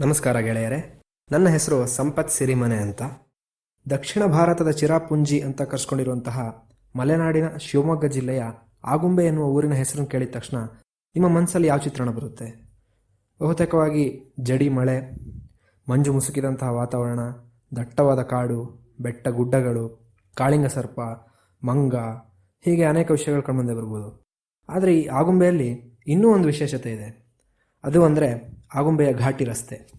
ನಮಸ್ಕಾರ ಗೆಳೆಯರೆ. ನನ್ನ ಹೆಸರು ಸಂಪತ್ ಸಿರಿಮನೆ ಅಂತ. ದಕ್ಷಿಣ ಭಾರತದ ಚಿರಾಪುಂಜಿ ಅಂತ ಕರ್ಸ್ಕೊಂಡಿರುವಂತಹ ಮಲೆನಾಡಿನ ಶಿವಮೊಗ್ಗ ಜಿಲ್ಲೆಯ ಆಗುಂಬೆ ಎನ್ನುವ ಊರಿನ ಹೆಸರನ್ನು ಕೇಳಿದ ತಕ್ಷಣ ನಿಮ್ಮ ಮನಸ್ಸಲ್ಲಿ ಯಾವ ಚಿತ್ರಣ ಬರುತ್ತೆ? ಬಹುತೇಕವಾಗಿ ಜಡಿ ಮಳೆ, ಮಂಜು ಮುಸುಕಿದಂತಹ ವಾತಾವರಣ, ದಟ್ಟವಾದ ಕಾಡು, ಬೆಟ್ಟ ಗುಡ್ಡಗಳು, ಕಾಳಿಂಗ ಸರ್ಪ, ಮಂಗ, ಹೀಗೆ ಅನೇಕ ವಿಷಯಗಳು ಕಂಡುಬಂದೇ ಬರ್ಬೋದು. ಆದರೆ ಈ ಆಗುಂಬೆಯಲ್ಲಿ ಇನ್ನೂ ಒಂದು ವಿಶೇಷತೆ ಇದೆ. ಅದು ಅಂದರೆ ಆಗುಂಬೆಯ ಘಾಟಿ ರಸ್ತೆ.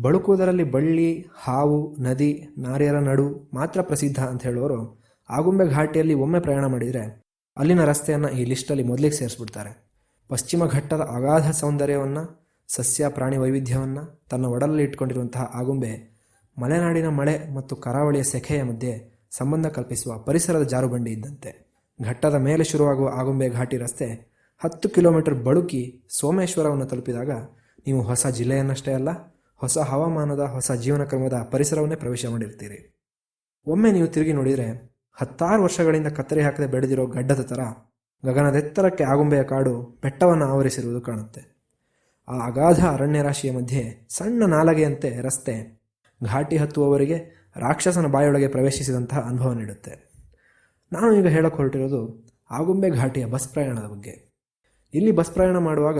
ಬಳುಕುವುದರಲ್ಲಿ ಬಳ್ಳಿ, ಹಾವು, ನದಿ, ನಾರಿಯರ ನಡು ಮಾತ್ರ ಪ್ರಸಿದ್ಧ ಅಂತ ಹೇಳೋರು ಆಗುಂಬೆ ಘಾಟಿಯಲ್ಲಿ ಒಮ್ಮೆ ಪ್ರಯಾಣ ಮಾಡಿದರೆ ಅಲ್ಲಿನ ರಸ್ತೆಯನ್ನು ಈ ಲಿಸ್ಟಲ್ಲಿ ಮೊದಲಿಗೆ ಸೇರಿಸ್ಬಿಡ್ತಾರೆ. ಪಶ್ಚಿಮ ಘಟ್ಟದ ಅಗಾಧ ಸೌಂದರ್ಯವನ್ನು, ಸಸ್ಯ, ಪ್ರಾಣಿ ವೈವಿಧ್ಯವನ್ನು, ತನ್ನ ಒಡಲಲ್ಲಿ ಇಟ್ಕೊಂಡಿರುವಂತಹ ಆಗುಂಬೆ ಮಲೆನಾಡಿನ ಮಳೆ ಮತ್ತು ಕರಾವಳಿಯ ಸೆಖೆಯ ಮಧ್ಯೆ ಸಂಬಂಧ ಕಲ್ಪಿಸುವ ಪರಿಸರದ ಜಾರುಬಂಡಿ ಇದ್ದಂತೆ. ಘಟ್ಟದ ಮೇಲೆ ಶುರುವಾಗುವ ಆಗುಂಬೆ ಘಾಟಿ ರಸ್ತೆ ಹತ್ತು ಕಿಲೋಮೀಟರ್ ಬಳುಕಿ ಸೋಮೇಶ್ವರವನ್ನು ತಲುಪಿದಾಗ ನೀವು ಹೊಸ ಜಿಲ್ಲೆಯನ್ನಷ್ಟೇ ಅಲ್ಲ, ಹೊಸ ಹವಾಮಾನದ, ಹೊಸ ಜೀವನ ಕ್ರಮದ ಪರಿಸರವನ್ನೇ ಪ್ರವೇಶ ಮಾಡಿರ್ತೀರಿ. ಒಮ್ಮೆ ನೀವು ತಿರುಗಿ ನೋಡಿದರೆ, ಹತ್ತಾರು ವರ್ಷಗಳಿಂದ ಕತ್ತರಿ ಹಾಕದೆ ಬೆಳೆದಿರೋ ಗಡ್ಡದ ಥರ ಗಗನದೆತ್ತರಕ್ಕೆ ಆಗುಂಬೆಯ ಕಾಡು ಬೆಟ್ಟವನ್ನು ಆವರಿಸಿರುವುದು ಕಾಣುತ್ತೆ. ಆ ಅಗಾಧ ಅರಣ್ಯ ರಾಶಿಯ ಮಧ್ಯೆ ಸಣ್ಣ ನಾಲಗೆಯಂತೆ ರಸ್ತೆ ಘಾಟಿ ಹತ್ತುವವರಿಗೆ ರಾಕ್ಷಸನ ಬಾಯೊಳಗೆ ಪ್ರವೇಶಿಸಿದಂತಹ ಅನುಭವ ನೀಡುತ್ತೆ. ನಾನು ಈಗ ಹೇಳಕ್ಕೆ ಹೊರಟಿರೋದು ಆಗುಂಬೆ ಘಾಟಿಯ ಬಸ್ ಪ್ರಯಾಣದ ಬಗ್ಗೆ. ಇಲ್ಲಿ ಬಸ್ ಪ್ರಯಾಣ ಮಾಡುವಾಗ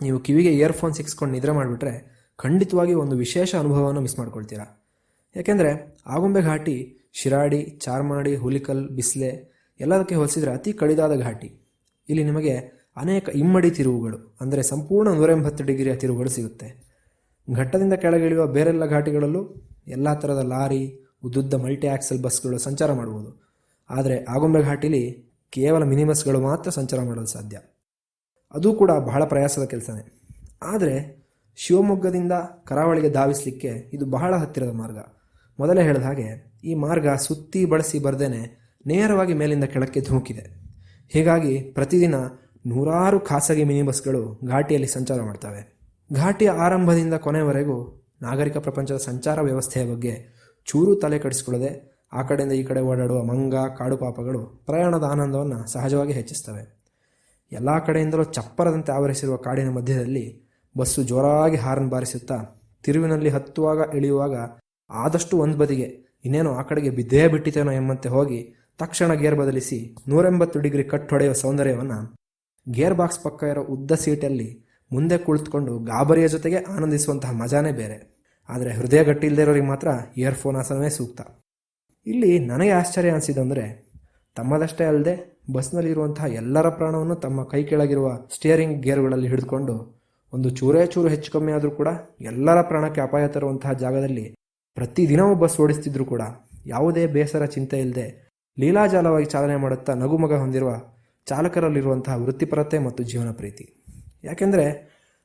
ನೀವು ಕಿವಿಗೆ ಇಯರ್ಫೋನ್ ಸಿಕ್ಸ್ಕೊಂಡು ನಿದ್ರೆ ಮಾಡಿಬಿಟ್ರೆ ಖಂಡಿತವಾಗಿ ಒಂದು ವಿಶೇಷ ಅನುಭವವನ್ನು ಮಿಸ್ ಮಾಡ್ಕೊಳ್ತೀರಾ. ಯಾಕೆಂದರೆ ಆಗುಂಬೆ ಘಾಟಿ, ಶಿರಾಡಿ, ಚಾರ್ಮಾಡಿ, ಹುಲಿಕಲ್, ಬಿಸ್ಲೆ ಎಲ್ಲದಕ್ಕೆ ಹೋಲಿಸಿದರೆ ಅತಿ ಕಡಿದಾದ ಘಾಟಿ. ಇಲ್ಲಿ ನಿಮಗೆ ಅನೇಕ ಇಮ್ಮಡಿ ತಿರುವುಗಳು, ಅಂದರೆ ಸಂಪೂರ್ಣ ನೂರ ಎಂಬತ್ತು ಡಿಗ್ರಿಯ ತಿರುವುಗಳು ಸಿಗುತ್ತೆ. ಘಟ್ಟದಿಂದ ಕೆಳಗಿಳಿಯುವ ಬೇರೆಲ್ಲ ಘಾಟಿಗಳಲ್ಲೂ ಎಲ್ಲ ಥರದ ಲಾರಿ, ಉದ್ದುದ್ದ ಮಲ್ಟಿ ಆಕ್ಸೆಲ್ ಬಸ್ಗಳು ಸಂಚಾರ ಮಾಡುವುದು ಆದರೆ ಆಗುಂಬೆ ಘಾಟಿಲಿ ಕೇವಲ ಮಿನಿ ಬಸ್ಗಳು ಮಾತ್ರ ಸಂಚಾರ ಮಾಡಲು ಸಾಧ್ಯ. ಅದು ಕೂಡ ಬಹಳ ಪ್ರಯಾಸದ ಕೆಲಸನೇ. ಆದರೆ ಶಿವಮೊಗ್ಗದಿಂದ ಕರಾವಳಿಗೆ ಧಾವಿಸಲಿಕ್ಕೆ ಇದು ಬಹಳ ಹತ್ತಿರದ ಮಾರ್ಗ. ಮೊದಲೇ ಹೇಳಿದ ಹಾಗೆ ಈ ಮಾರ್ಗ ಸುತ್ತಿ ಬಳಸಿ ಬರ್ದೇನೆ ನೇರವಾಗಿ ಮೇಲಿಂದ ಕೆಳಕ್ಕೆ ಧುಮುಕಿದೆ. ಹೀಗಾಗಿ ಪ್ರತಿದಿನ ನೂರಾರು ಖಾಸಗಿ ಮಿನಿ ಬಸ್ಗಳು ಘಾಟಿಯಲ್ಲಿ ಸಂಚಾರ ಮಾಡ್ತವೆ. ಘಾಟಿಯ ಆರಂಭದಿಂದ ಕೊನೆವರೆಗೂ ನಾಗರಿಕ ಪ್ರಪಂಚದ ಸಂಚಾರ ವ್ಯವಸ್ಥೆಯ ಬಗ್ಗೆ ಚೂರು ತಲೆ ಕಡಿಸಿಕೊಳ್ಳದೆ ಆ ಕಡೆಯಿಂದ ಈ ಕಡೆ ಓಡಾಡುವ ಮಂಗ, ಕಾಡು ಪಾಪಗಳು ಪ್ರಯಾಣದ ಆನಂದವನ್ನು ಸಹಜವಾಗಿ ಹೆಚ್ಚಿಸ್ತವೆ. ಎಲ್ಲ ಕಡೆಯಿಂದಲೂ ಚಪ್ಪರದಂತೆ ಆವರಿಸಿರುವ ಕಾಡಿನ ಮಧ್ಯದಲ್ಲಿ ಬಸ್ಸು ಜೋರಾಗಿ ಹಾರನ್ ಬಾರಿಸುತ್ತಾ ತಿರುವಿನಲ್ಲಿ ಹತ್ತುವಾಗ ಇಳಿಯುವಾಗ ಆದಷ್ಟು ಒಂದು ಬದಿಗೆ ಇನ್ನೇನು ಆ ಕಡೆಗೆ ಬಿದ್ದೇ ಬಿಟ್ಟಿತೇನೋ ಎಂಬಂತೆ ಹೋಗಿ ತಕ್ಷಣ ಗೇರ್ ಬದಲಿಸಿ ನೂರೆಂಬತ್ತು ಡಿಗ್ರಿ ಕಟ್ ಹೊಡೆಯುವ ಸೌಂದರ್ಯವನ್ನು ಗೇರ್ ಬಾಕ್ಸ್ ಪಕ್ಕ ಇರೋ ಉದ್ದ ಸೀಟಲ್ಲಿ ಮುಂದೆ ಕುಳಿತುಕೊಂಡು ಗಾಬರಿಯ ಜೊತೆಗೆ ಆನಂದಿಸುವಂತಹ ಮಜಾನೇ ಬೇರೆ. ಆದರೆ ಹೃದಯ ಗಟ್ಟಿ ಇರೋರಿಗೆ ಮಾತ್ರ ಇಯರ್ಫೋನ್ ಆಸನವೇ ಸೂಕ್ತ. ಇಲ್ಲಿ ನನಗೆ ಆಶ್ಚರ್ಯ ಅನಿಸಿದಂದರೆ ತಮ್ಮದಷ್ಟೇ ಅಲ್ಲದೆ ಬಸ್ನಲ್ಲಿರುವಂತಹ ಎಲ್ಲರ ಪ್ರಾಣವನ್ನು ತಮ್ಮ ಕೈ ಕೆಳಗಿರುವ ಸ್ಟಿಯರಿಂಗ್ ಗೇರ್ಗಳಲ್ಲಿ ಹಿಡಿದುಕೊಂಡು ಒಂದು ಚೂರೇ ಚೂರು ಹೆಚ್ಚು ಕಮ್ಮಿ ಆದರೂ ಕೂಡ ಎಲ್ಲರ ಪ್ರಾಣಕ್ಕೆ ಅಪಾಯ ತರುವಂತಹ ಜಾಗದಲ್ಲಿ ಪ್ರತಿದಿನವೂ ಬಸ್ ಓಡಿಸ್ತಿದ್ರು ಕೂಡ ಯಾವುದೇ ಬೇಸರ ಚಿಂತೆ ಇಲ್ಲದೆ ಲೀಲಾಜಾಲವಾಗಿ ಚಾಲನೆ ಮಾಡುತ್ತಾ ನಗುಮಗ ಹೊಂದಿರುವ ಚಾಲಕರಲ್ಲಿರುವಂತಹ ವೃತ್ತಿಪರತೆ ಮತ್ತು ಜೀವನ ಪ್ರೀತಿ. ಯಾಕೆಂದರೆ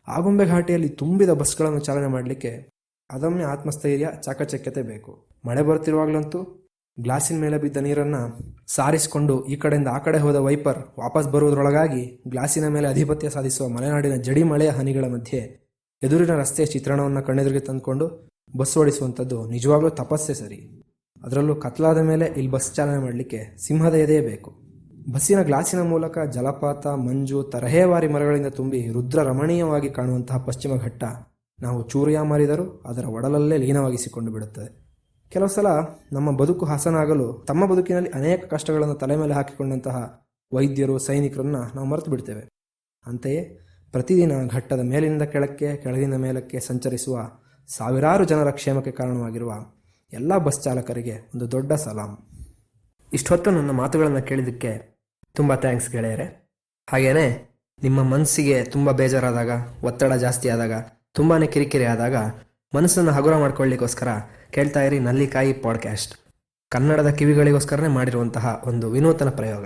ಆಗುಂಬೆ ಘಾಟಿಯಲ್ಲಿ ತುಂಬಿದ ಬಸ್ಗಳನ್ನು ಚಾಲನೆ ಮಾಡಲಿಕ್ಕೆ ಅದಮ್ಯ ಆತ್ಮಸ್ಥೈರ್ಯ, ಚಾಕಚಕ್ಯತೆ ಬೇಕು. ಮಳೆ ಬರ್ತಿರುವಾಗಲಂತೂ ಗ್ಲಾಸಿನ ಮೇಲೆ ಬಿದ್ದ ನೀರನ್ನು ಸಾರಿಸಿಕೊಂಡು ಈ ಕಡೆಯಿಂದ ಆ ಕಡೆ ಹೋದ ವೈಪರ್ ವಾಪಸ್ ಬರುವುದರೊಳಗಾಗಿ ಗ್ಲಾಸಿನ ಮೇಲೆ ಅಧಿಪತ್ಯ ಸಾಧಿಸುವ ಮಲೆನಾಡಿನ ಜಡಿ ಮಳೆಯ ಹನಿಗಳ ಮಧ್ಯೆ ಎದುರಿನ ರಸ್ತೆಯ ಚಿತ್ರಣವನ್ನು ಕಣ್ಣೆದುರಿಗೆ ತಂದುಕೊಂಡು ಬಸ್ ಓಡಿಸುವಂಥದ್ದು ನಿಜವಾಗ್ಲೂ ತಪಸ್ಸೆ ಸರಿ. ಅದರಲ್ಲೂ ಕತ್ಲಾದ ಮೇಲೆ ಇಲ್ಲಿ ಬಸ್ ಚಾಲನೆ ಮಾಡಲಿಕ್ಕೆ ಸಿಂಹದ ಎದೆಯೇ ಬೇಕು. ಬಸ್ಸಿನ ಗ್ಲಾಸಿನ ಮೂಲಕ ಜಲಪಾತ, ಮಂಜು, ತರಹೇವಾರಿ ಮರಗಳಿಂದ ತುಂಬಿ ರುದ್ರ ರಮಣೀಯವಾಗಿ ಕಾಣುವಂತಹ ಪಶ್ಚಿಮ ಘಟ್ಟ ನಾವು ಚೂರಿಯ ಮಾರಿದರೂ ಅದರ ಒಡಲಲ್ಲೇ ಲೀನವಾಗಿಸಿಕೊಂಡು ಬಿಡುತ್ತದೆ. ಕೆಲವು ಸಲ ನಮ್ಮ ಬದುಕು ಹಸನಾಗಲು ತಮ್ಮ ಬದುಕಿನಲ್ಲಿ ಅನೇಕ ಕಷ್ಟಗಳನ್ನು ತಲೆ ಮೇಲೆ ಹಾಕಿಕೊಂಡಂತಹ ವೈದ್ಯರು, ಸೈನಿಕರನ್ನು ನಾವು ಮರೆತು ಬಿಡ್ತೇವೆ. ಅಂತೆಯೇ ಪ್ರತಿದಿನ ಘಟ್ಟದ ಮೇಲಿನಿಂದ ಕೆಳಕ್ಕೆ, ಕೆಳಗಿನ ಮೇಲಕ್ಕೆ ಸಂಚರಿಸುವ ಸಾವಿರಾರು ಜನರ ಕ್ಷೇಮಕ್ಕೆ ಕಾರಣವಾಗಿರುವ ಎಲ್ಲ ಬಸ್ ಚಾಲಕರಿಗೆ ಒಂದು ದೊಡ್ಡ ಸಲಾಂ. ಇಷ್ಟೊತ್ತು ನನ್ನ ಮಾತುಗಳನ್ನು ಕೇಳಿದ್ದಕ್ಕೆ ತುಂಬ ಥ್ಯಾಂಕ್ಸ್ ಗೆಳೆಯರೆ. ಹಾಗೆಯೇ ನಿಮ್ಮ ಮನಸ್ಸಿಗೆ ತುಂಬ ಬೇಜಾರಾದಾಗ, ಒತ್ತಡ ಜಾಸ್ತಿ ಆದಾಗ ತುಂಬಾ ಕಿರಿಕಿರಿ ಆದಾಗ ಮನಸ್ಸನ್ನು ಹಗುರ ಮಾಡ್ಕೊಳ್ಳಿಕ್ಕೋಸ್ಕರ ಕೇಳ್ತಾ ಇರಿ ನಲ್ಲಿಕಾಯಿ ಪಾಡ್ಕ್ಯಾಸ್ಟ್. ಕನ್ನಡದ ಕಿವಿಗಳಿಗೋಸ್ಕರನೇ ಮಾಡಿರುವಂತಹ ಒಂದು ವಿನೂತನ ಪ್ರಯೋಗ.